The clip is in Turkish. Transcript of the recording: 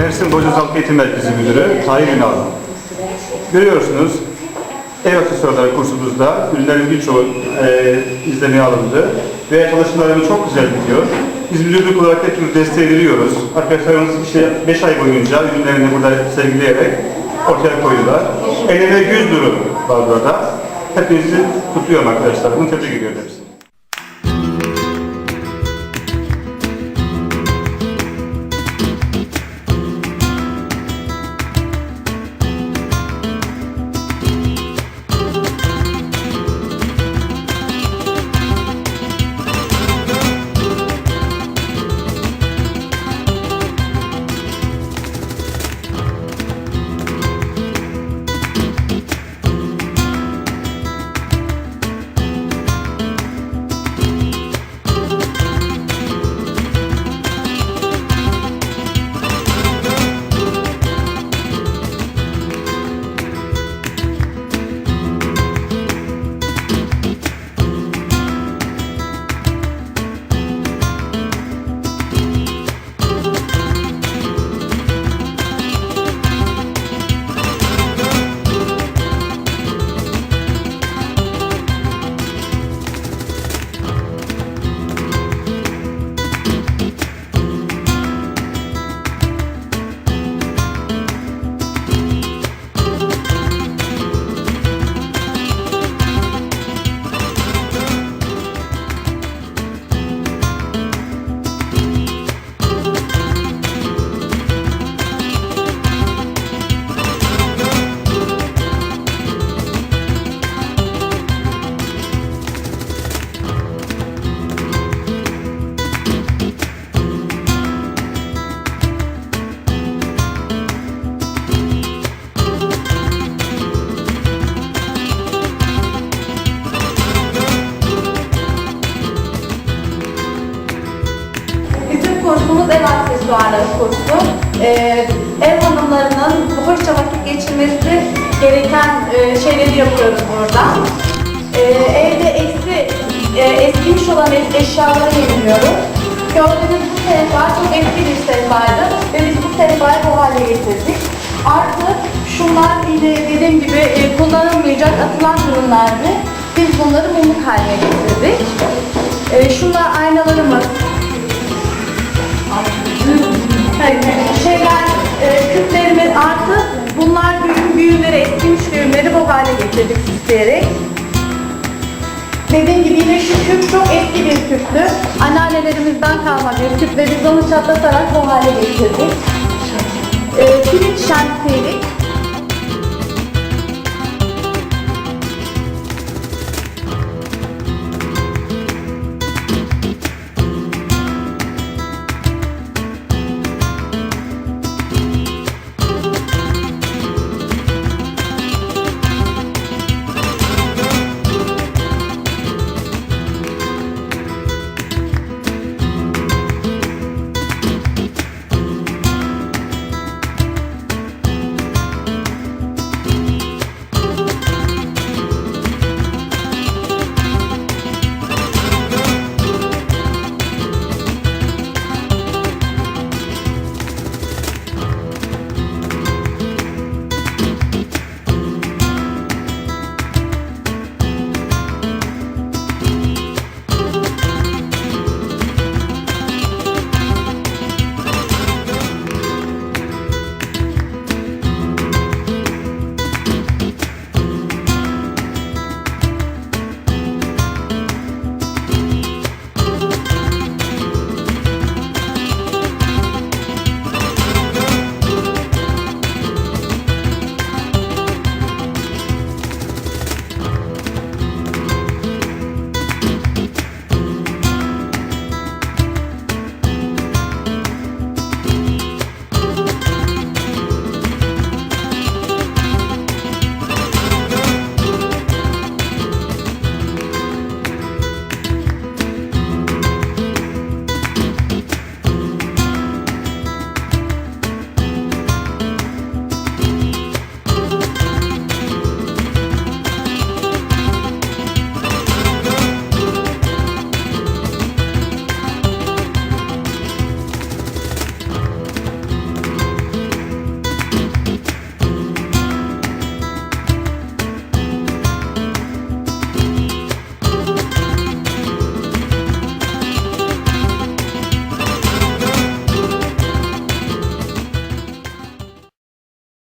Mersin Boğaz Halk Eğitim Merkezi Müdürü Tahir Ünal. Görüyorsunuz ev aksesuarları kursumuzda ürünlerin birçoğu e, izlemeye alındı ve çalışmalarımız çok güzel gidiyor. Biz müdürlük olarak hep türlü desteği veriyoruz. Arkadaşlarımız işte 5 ay boyunca ürünlerini burada sergileyerek ortaya koydular. El emeği 100 durum var burada. Hepinizi kutluyorum arkadaşlar. Bunu tebrik ediyorum hepsini. Aksesuarları kursu. Ee, ev hanımlarının hoşça vakit geçirmesi gereken e, şeyleri yapıyoruz burada. Ee, evde eski, e, eskimiş olan eş- eşyaları yeniliyoruz. Gördüğünüz bu sehpa çok eski bir sehpaydı ve biz bu sehpayı bu hale getirdik. Artı şunlar yine dediğim gibi e, kullanılmayacak atılan ürünlerdi. Biz bunları mumluk haline getirdik. Süsleyerek. Dediğim gibi yine şu küp çok eski bir küptü. Anneannelerimizden kalma bir küp ve biz onu çatlatarak bu hale getirdik. E, pirinç şemsiyelik.